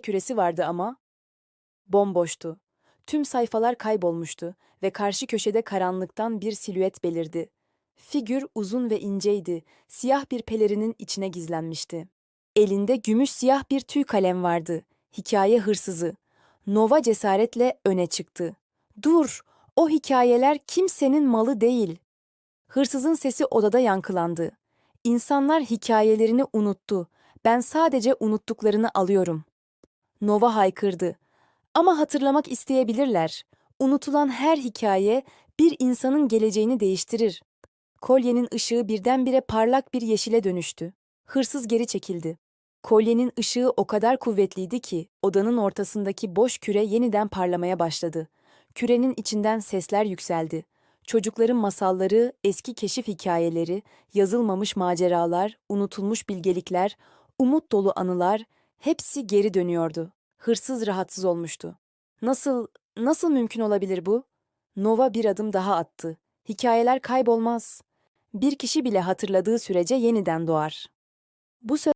küresi vardı ama bomboştu. Tüm sayfalar kaybolmuştu ve karşı köşede karanlıktan bir silüet belirdi. Figür uzun ve inceydi, siyah bir pelerinin içine gizlenmişti. Elinde gümüş siyah bir tüy kalem vardı. Hikaye hırsızı. Nova cesaretle öne çıktı. Dur, o hikayeler kimsenin malı değil. Hırsızın sesi odada yankılandı. İnsanlar hikayelerini unuttu. Ben sadece unuttuklarını alıyorum. Nova haykırdı. Ama hatırlamak isteyebilirler. Unutulan her hikaye bir insanın geleceğini değiştirir. Kolyenin ışığı birdenbire parlak bir yeşile dönüştü. Hırsız geri çekildi. Kolyenin ışığı o kadar kuvvetliydi ki odanın ortasındaki boş küre yeniden parlamaya başladı. Kürenin içinden sesler yükseldi. Çocukların masalları, eski keşif hikayeleri, yazılmamış maceralar, unutulmuş bilgelikler, umut dolu anılar hepsi geri dönüyordu. Hırsız rahatsız olmuştu. Nasıl, nasıl mümkün olabilir bu? Nova bir adım daha attı. Hikayeler kaybolmaz. Bir kişi bile hatırladığı sürece yeniden doğar. Bu söz